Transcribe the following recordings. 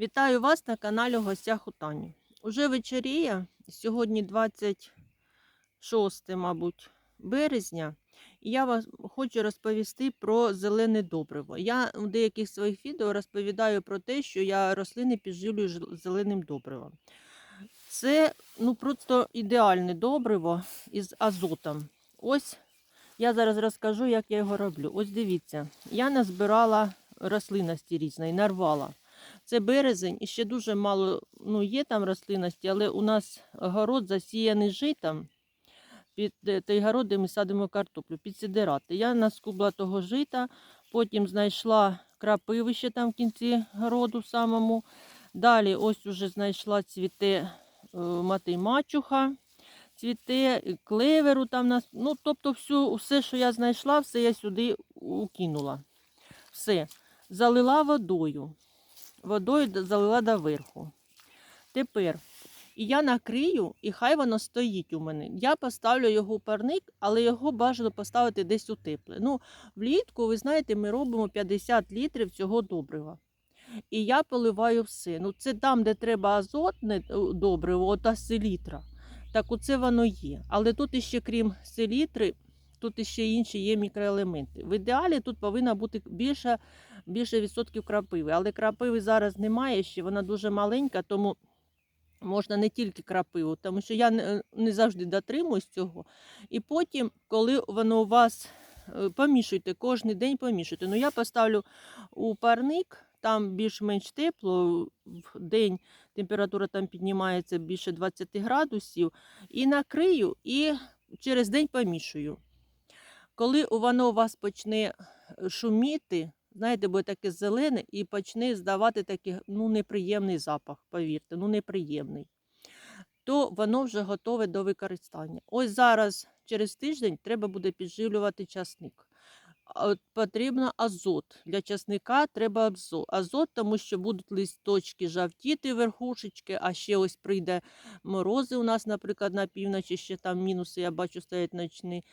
Вітаю вас на каналі в гостях. Уже вечеріє, сьогодні 26, мабуть, березня, і я вас хочу розповісти про зелене добриво. Я в деяких своїх відео розповідаю про те, що я рослини підживлюю зеленим добривом. Це ну, просто ідеальне добриво із азотом. Ось я зараз розкажу, як я його роблю. Ось дивіться, я назбирала рослинності різної, нарвала. Це березень, і ще дуже мало ну, є там рослинності, але у нас город засіяний житом. Під е, той город, ми садимо картоплю, під сидирати. Я наскубла того жита, потім знайшла крапивище там в кінці городу самому. Далі ось уже знайшла цвіте е, мати мачуха, цвіте клеверу там нас. Ну, тобто, всю, все, що я знайшла, все я сюди укинула. Все. Залила водою водою залила доверху. Тепер я накрию, і хай воно стоїть у мене. Я поставлю його у парник, але його бажано поставити десь у тепле. Ну, влітку, ви знаєте, ми робимо 50 літрів цього добрива. І я поливаю все. Ну, це там, де треба азотне е, добриво, ота селітра. Так оце воно є. Але тут іще, крім селітри, тут іще інші є мікроелементи. В ідеалі тут повинна бути більше більше відсотків крапиви. Але крапиви зараз немає ще, вона дуже маленька, тому можна не тільки крапиву, тому що я не, завжди дотримуюсь цього. І потім, коли воно у вас е, помішуйте, кожен день помішуйте. Ну, я поставлю у парник, там більш-менш тепло, в день температура там піднімається більше 20 градусів, і накрию, і через день помішую. Коли воно у вас почне шуміти, знаєте, буде таке зелене і почне здавати такий ну, неприємний запах, повірте, ну неприємний, то воно вже готове до використання. Ось зараз, через тиждень, треба буде підживлювати часник. От Потрібно азот. Для часника треба азот, тому що будуть листочки жовтіти, верхушечки, а ще ось прийде морози у нас, наприклад, на півночі, ще там мінуси, я бачу, стоять ночні.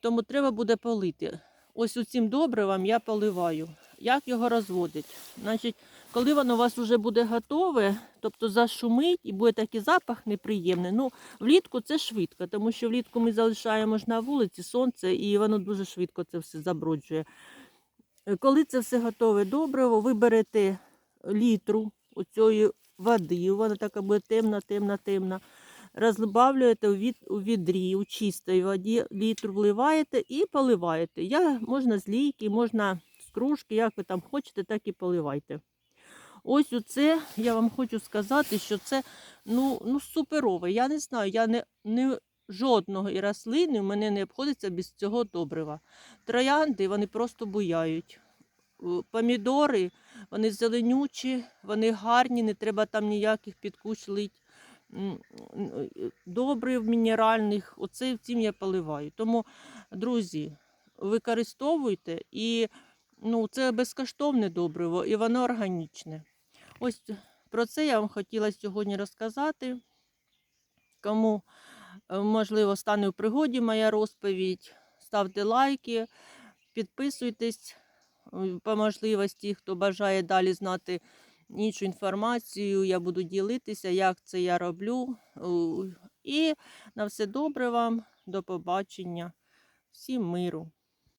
Тому треба буде полити. Ось у цим добривом я поливаю. Як його розводить? Значить, коли воно у вас вже буде готове, тобто зашумить і буде такий запах неприємний. Ну, влітку це швидко, тому що влітку ми залишаємо ж на вулиці сонце, і воно дуже швидко це все заброджує. Е, Коли це все готове добриво, ви берете літру оцієї води, вона така буде темна, темна, темна. Розбавлюєте у, у відрі, у чистій воді, літру вливаєте і поливаєте. Я, можна з лійки, можна з кружки, як ви там хочете, так і поливайте. Ось оце я вам хочу сказати, що це ну, ну суперове. Я не знаю, я не, не жодного і рослини в мене не обходиться без цього добрива. Троянди вони просто буяють. Е, Помідори, вони зеленючі, вони гарні, не треба там ніяких підкуч лить. М, м, е, Добрив мінеральних, оце цим я поливаю. Тому, друзі, використовуйте і ну, це безкоштовне добриво, і воно органічне. Ось про це я вам хотіла сьогодні розказати. Кому, е, можливо, стане в пригоді моя розповідь, ставте лайки, підписуйтесь е, по можливості, хто бажає далі знати іншу інформацію. Я буду ділитися, як це я роблю. І на все добре вам, до побачення, всім миру.